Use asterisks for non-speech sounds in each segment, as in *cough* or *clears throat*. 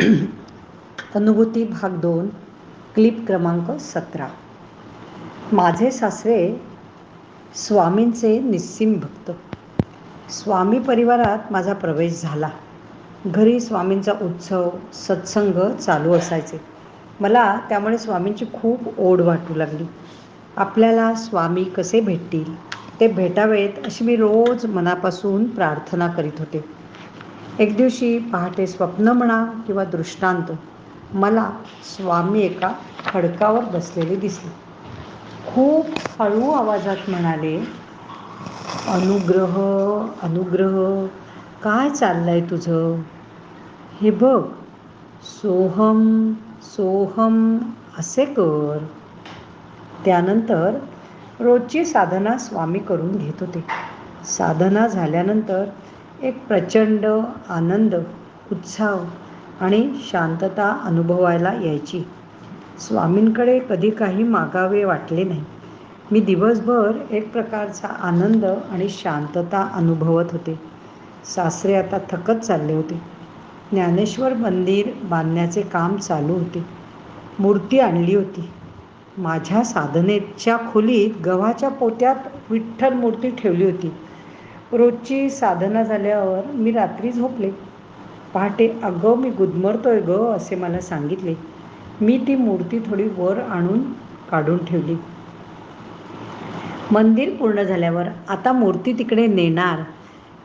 *clears throat* अनुभूती भाग दोन क्लिप क्रमांक सतरा. माझे सासरे स्वामींचे निस्सीम भक्त. स्वामी परिवारात माझा प्रवेश झाला. घरी स्वामींचा उत्सव सत्संग चालू असायचे. मला त्यामुळे स्वामींची खूप ओढ वाटू लागली. आपल्याला स्वामी कसे भेटतील ते भेटावेत अशी मी रोज मनापासून प्रार्थना करीत होते. एक दिवशी पहाटे स्वप्न म्हणा किंवा दृष्टांत मला स्वामी एका खडकावर बसलेले दिसले. खूप हळू आवाजात म्हणाले अनुग्रह अनुग्रह काय चाललंय तुझं? हे बघ सोहम सोहम असे कर. त्यानंतर रोजची साधना स्वामी करून घेत होते. साधना झाल्यानंतर एक प्रचंड आनंद उत्साह आणि शांतता अनुभवायला यायची. स्वामींकडे कधी काही मागावे वाटले नाही. मी दिवसभर एक प्रकारचा आनंद आणि शांतता अनुभवत होते. सासरे आता थकत चालले होते. ज्ञानेश्वर मंदिर बांधण्याचे काम चालू होते. मूर्ती आणली होती. माझ्या साधनेच्या खोलीत गव्हाच्या पोत्यात विठ्ठल मूर्ती ठेवली होती. रोजची साधना झाल्यावर मी रात्री झोपले. पहाटे अगं मी गुदमरतोय ग असे मला सांगितले. मी ती मूर्ती थोडी वर आणून काढून ठेवली. मंदिर पूर्ण झाल्यावर आता मूर्ती तिकडे नेणार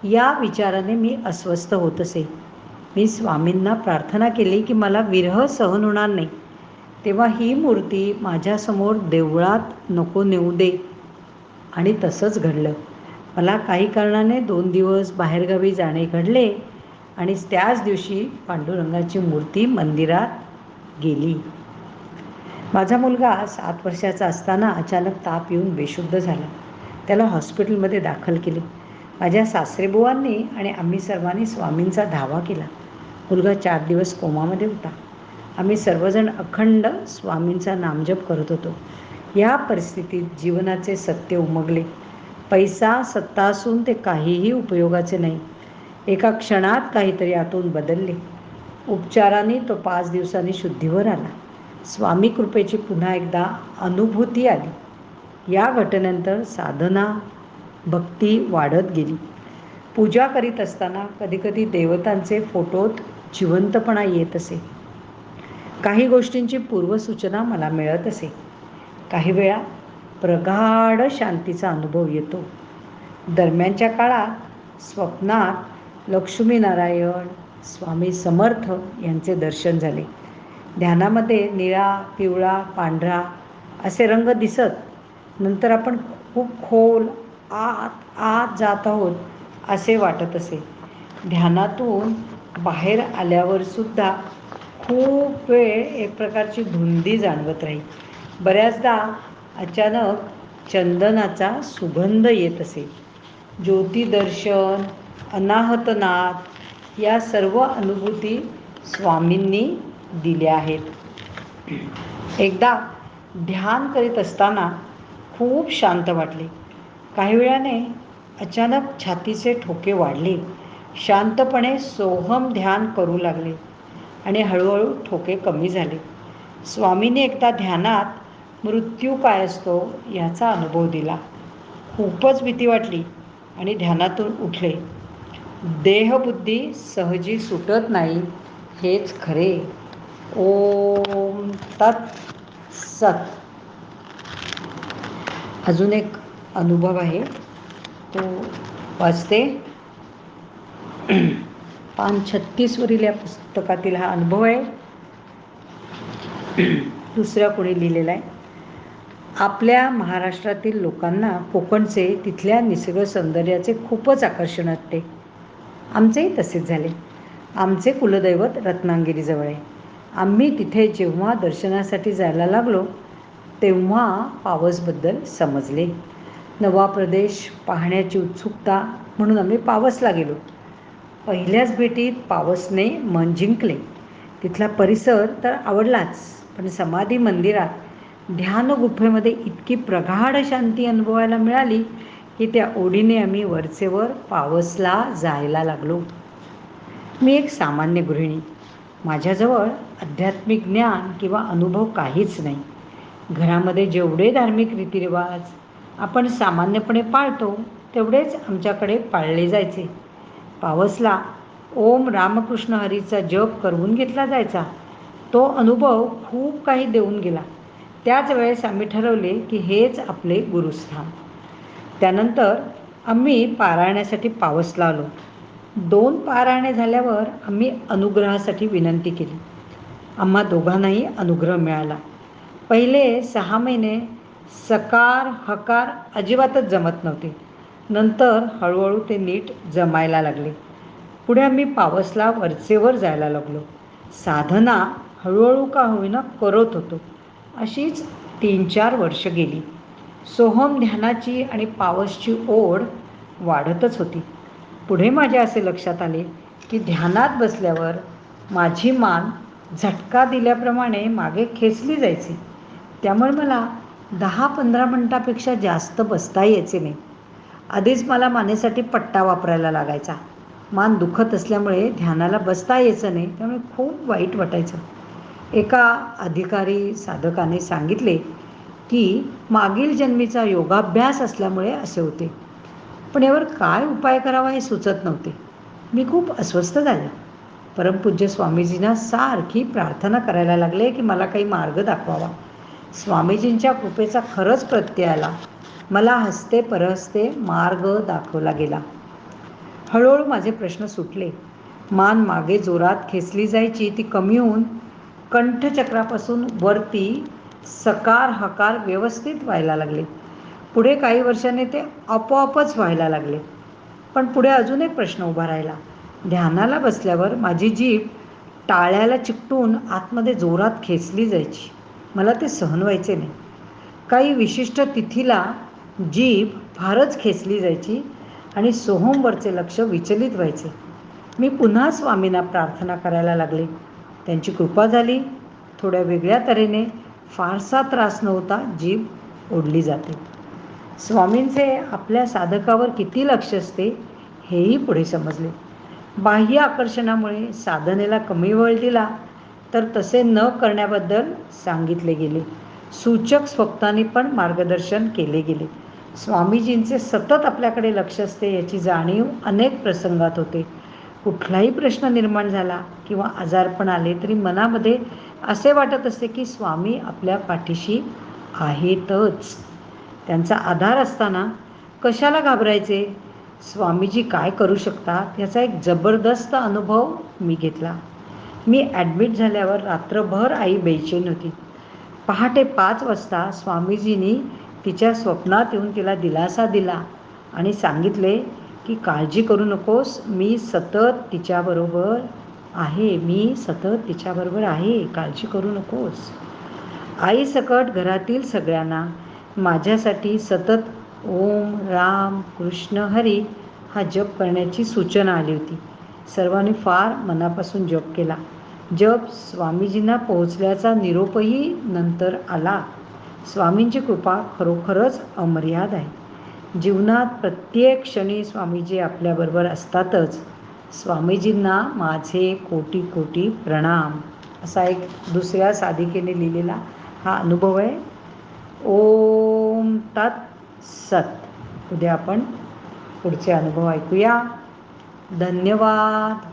या विचाराने मी अस्वस्थ होत असे. मी स्वामींना प्रार्थना केली की मला विरह सहन होणार नाही. तेव्हा ही मूर्ती माझ्यासमोर देवळात नको नेऊ दे. आणि तसंच घडलं. मला काही कारणाने दोन दिवस बाहेरगावी जाणे घडले आणि त्याच दिवशी पांडुरंगाची मूर्ती मंदिरात गेली. माझा मुलगा सात वर्षाचा असताना अचानक ताप येऊन बेशुद्ध झाला. त्याला हॉस्पिटलमध्ये दाखल केले. माझ्या सासरेबुवांनी आणि आम्ही सर्वांनी स्वामींचा धावा केला. मुलगा चार दिवस कोमामध्ये होता. आम्ही सर्वजण अखंड स्वामींचा नामजप करत होतो. या परिस्थितीत जीवनाचे सत्य उमगले. पैसा सत्ता असून ते काहीही उपयोगाचे नाही. एका क्षणात काहीतरी आतून बदलले. उपचाराने तो पाच दिवसांनी शुद्धीवर आला. स्वामी कृपेची पुन्हा एकदा अनुभूती आली. या घटनेनंतर साधना भक्ती वाढत गेली. पूजा करीत असताना कधीकधी देवतांचे फोटोत जिवंतपणा येत असे. काही गोष्टींची पूर्वसूचना मला मिळत असे. काही वेळा प्रगाढ शांतीचा अनुभव येतो. दरम्यानच्या काळात स्वप्नात लक्ष्मीनारायण स्वामी समर्थ यांचे दर्शन झाले. ध्यानामध्ये निळा पिवळा पांढरा असे रंग दिसत नंतर आपण खूप खोल आत आत जात आहोत असे वाटत असे. ध्यानातून बाहेर आल्यावर सुद्धा खूप वेळ एक प्रकारची धुंदी जाणवत राहील. बऱ्याचदा अचानक चंदनाचा सुगंध येत असे. ज्योतिदर्शन अनाहतनाद या सर्व अनुभूती स्वामींनी दिल्या आहेत. एकदा ध्यान करीत असताना खूप शांत वाटले. काही वेळाने अचानक छातीचे ठोके वाढले. शांतपणे सोहम ध्यान करू लागले आणि हळूहळू ठोके कमी झाले. स्वामीने एकदा ध्यानात मृत्यू काय असतो याचा अनुभव दिला. खूपच भीती वाटली आणि ध्यानातून उठले. देहबुद्धी सहजी सुटत नाही हेच खरे. ओम तत् सत. अजून एक अनुभव आहे. तो वाचते. पान छत्तीसवरील या पुस्तकातील हा अनुभव आहे. दुसऱ्या कोणी लिहिलेला आहे. आपल्या महाराष्ट्रातील लोकांना कोकणचे तिथल्या निसर्ग सौंदर्याचे खूपच आकर्षण वाटते. आमचेही तसेच झाले. आमचे कुलदैवत रत्नागिरीजवळ आहे. आम्ही तिथे जेव्हा दर्शनासाठी जायला लागलो तेव्हा पावसबद्दल समजले. नवा प्रदेश पाहण्याची उत्सुकता म्हणून आम्ही पावसला गेलो. पहिल्याच भेटीत पावसने मन जिंकले. तिथला परिसर तर आवडलाच पण समाधी मंदिरात ध्यान गुफेमध्ये इतकी प्रगाढ शांती अनुभवायला मिळाली की त्या ओढीने आम्ही वरचेवर पावसला जायला लागलो. मी एक सामान्य गृहिणी. माझ्याजवळ आध्यात्मिक ज्ञान किंवा अनुभव काहीच नाही. घरामध्ये जेवढे धार्मिक रीतिरिवाज आपण सामान्यपणे पाळतो तेवढेच आमच्याकडे पाळले जायचे. पावसला ओम रामकृष्ण हरीचा जप करवून घेतला जायचा. तो अनुभव खूप काही देऊन गेला. त्याच वेळेस आम्ही ठरवले की हेच आपले गुरुस्थान. त्यानंतर आम्ही पारायणासाठी पावसला आलो दोन पारायणे झाल्यावर आम्ही अनुग्रहासाठी विनंती केली. आम्हा दोघांनाही अनुग्रह मिळाला. पहिले सहा महिने सकार हकार अजिबातच जमत नव्हते. नंतर हळूहळू ते नीट जमायला लागले. पुढे आम्ही पावसला वरचेवर जायला लागलो. साधना हळूहळू का होईना करत होतो. अशीच तीन चार वर्ष गेली. सोहम ध्यानाची आणि पावसची ओढ वाढतच होती. पुढे माझ्या असे लक्षात आले की ध्यानात बसल्यावर माझी मान झटका दिल्याप्रमाणे मागे खेचली जायची. त्यामुळे मला दहा पंधरा मिनटापेक्षा जास्त बसता यायचे नाही. आधीच मला मानेसाठी पट्टा वापरायला लागायचा. मान दुखत असल्यामुळे ध्यानाला बसता यायचं नाही त्यामुळे खूप वाईट वाटायचं. एका अधिकारी साधकाने सांगितले की मागील जन्मीचा योगाभ्यास असल्यामुळे असे होते. पण यावर काय उपाय करावा हे सुचत नव्हते. मी खूप अस्वस्थ झाले. परमपूज्य स्वामीजींना सारखी प्रार्थना करायला लागले की मला काही मार्ग दाखवावा. स्वामीजींच्या कृपेचा खरंच प्रत्यय आला. मला हसते परहसते मार्ग दाखवला गेला. हळूहळू माझे प्रश्न सुटले. मान मागे जोरात खेचली जायची ती कमी होऊन कंठचक्रापासून वरती सकार हकार व्यवस्थित व्हायला लागले. पुढे काही वर्षांनी ते आपोआपच व्हायला लागले. पण पुढे अजून एक प्रश्न उभा राहिला. ध्यानाला बसल्यावर माझी जीभ टाळ्याला चिकटून आतमध्ये जोरात खेचली जायची. मला ते सहन व्हायचे नाही. काही विशिष्ट तिथीला जीभ फारच खेचली जायची आणि सोहमवरचे लक्ष विचलित व्हायचे. मी पुन्हा स्वामींना प्रार्थना करायला लागले. त्यांची कृपा झाली. थोड्या वेगळ्या तऱ्हेने फारसा त्रास नव्हता जीभ ओढली जाते. स्वामींचे आपल्या साधकावर किती लक्ष असते हेही पुढे समजले. बाह्य आकर्षणामुळे साधनेला कमी वेळ दिला तर तसे न करण्याबद्दल सांगितले गेले. सूचक स्वप्नांनी पण मार्गदर्शन केले गेले. स्वामीजींचे सतत आपल्याकडे लक्ष असते याची जाणीव अनेक प्रसंगात होते. कुठलाही प्रश्न निर्माण झाला किंवा आजारपण आले तरी मनामध्ये असे वाटत असते की स्वामी आपल्या पाठीशी आहेतच. त्यांचा आधार असताना कशाला घाबरायचे? स्वामीजी काय करू शकतात? याचा एक जबरदस्त अनुभव मी घेतला. मी ॲडमिट झाल्यावर रात्रभर आई बेचैन होती. पहाटे पाच वाजता स्वामीजींनी तिच्या स्वप्नात येऊन तिला दिलासा दिला आणि सांगितले की काळजी करू नकोस मी सतत तिच्याबरोबर आहे मी सतत तिच्याबरोबर आहे काळजी करू नकोस. आई सकट घरातील सगळ्यांना माझ्यासाठी सतत ओम राम कृष्ण हरी हा जप करण्याची सूचना आली होती. सर्वांनी फार मनापासून जप केला. जप स्वामीजींना पोहोचल्याचा निरोपही नंतर आला. स्वामींची कृपा खरोखरच अमर्याद आहे. जीवनात प्रत्येक क्षणी स्वामीजी आपल्याबरोबर असतातच. स्वामीजींना माझे कोटी कोटी प्रणाम. असा एक दुसऱ्या साधिकेने लिहिलेला हा अनुभव आहे. ओम तत् सत. उद्या आपण पुढचे अनुभव ऐकूया. धन्यवाद.